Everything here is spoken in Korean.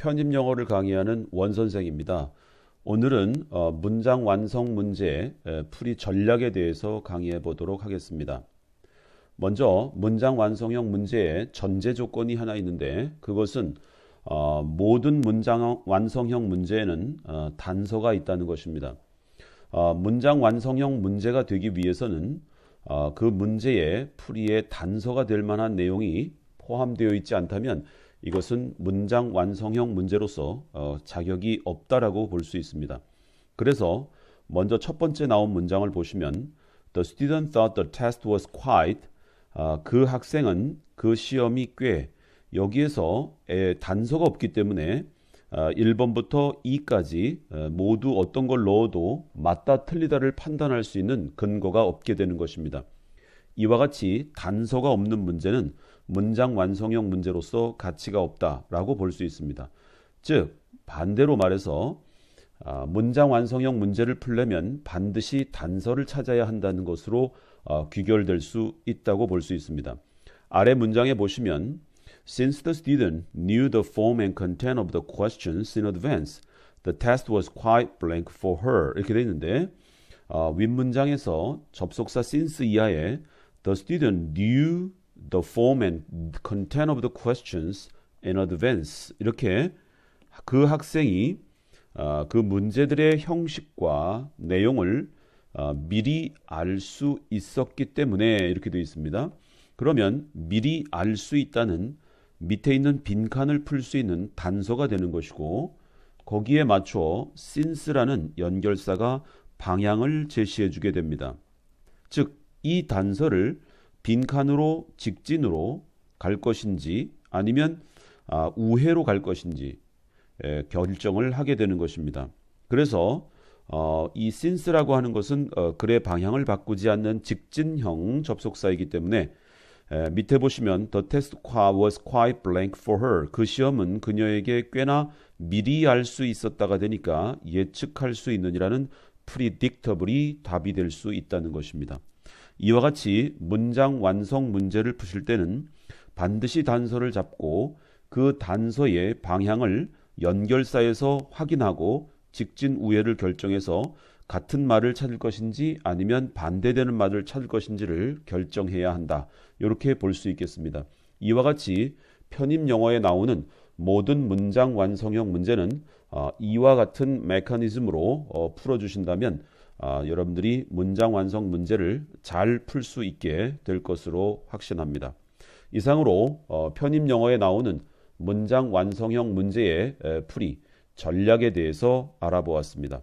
편집 영어를 강의하는 원 선생입니다. 오늘은 어, 문장 완성 문제 에, 풀이 전략에 대해서 강의해 보도록 하겠습니다. 먼저 문장 완성형 문제의 전제 조건이 하나 있는데 그것은 어, 모든 문장 완성형 문제에는 어, 단서가 있다는 것입니다. 어, 문장 완성형 문제가 되기 위해서는 어, 그 문제의 풀이에 단서가 될 만한 내용이 포함되어 있지 않다면 이것은 문장 완성형 문제로서 어, 자격이 없다라고 볼 수 있습니다. 그래서 먼저 첫 번째 나온 문장을 보시면 The student thought the test was quite 아, 그 학생은 그 시험이 꽤 여기에서 에, 단서가 없기 때문에 아, 1번부터 2까지 에, 모두 어떤 걸 넣어도 맞다 틀리다를 판단할 수 있는 근거가 없게 되는 것입니다. 이와 같이 단서가 없는 문제는 문장 완성형 문제로서 가치가 없다라고 볼 수 있습니다. 즉 반대로 말해서 아, 문장 완성형 문제를 풀려면 반드시 단서를 찾아야 한다는 것으로 어, 귀결될 수 있다고 볼 수 있습니다. 아래 문장에 보시면 Since the student knew the form and content of the questions in advance, the test was quite blank for her. 이렇게 되어 있는데 어, 윗문장에서 접속사 since 이하에 the student knew the form and content of the questions in advance 이렇게 그 학생이 어, 그 문제들의 형식과 내용을 어, 미리 알 수 있었기 때문에 이렇게 되어 있습니다. 그러면 미리 알 수 있다는 밑에 있는 빈칸을 풀 수 있는 단서가 되는 것이고 거기에 맞춰 since라는 연결사가 방향을 제시해 주게 됩니다. 즉 이 단서를 빈칸으로 직진으로 갈 것인지 아니면 아, 우회로 갈 것인지 에, 결정을 하게 되는 것입니다. 그래서 어, 이 since라고 하는 것은 어, 글의 방향을 바꾸지 않는 직진형 접속사이기 때문에 에, 밑에 보시면 the test was quite blank for her. 그 시험은 그녀에게 꽤나 미리 알 수 있었다가 되니까 예측할 수 있느니라는 predictable이 답이 될 수 있다는 것입니다. 이와 같이 문장 완성 문제를 푸실 때는 반드시 단서를 잡고 그 단서의 방향을 연결사에서 확인하고 직진 우회를 결정해서 같은 말을 찾을 것인지 아니면 반대되는 말을 찾을 것인지를 결정해야 한다. 이렇게 볼 수 있겠습니다. 이와 같이 편입 영어에 나오는 모든 문장 완성형 문제는 어, 이와 같은 메커니즘으로 어, 풀어주신다면 아, 여러분들이 문장 완성 문제를 잘 풀 수 있게 될 것으로 확신합니다. 이상으로 어, 편입 영어에 나오는 문장 완성형 문제의 에, 풀이 전략에 대해서 알아보았습니다.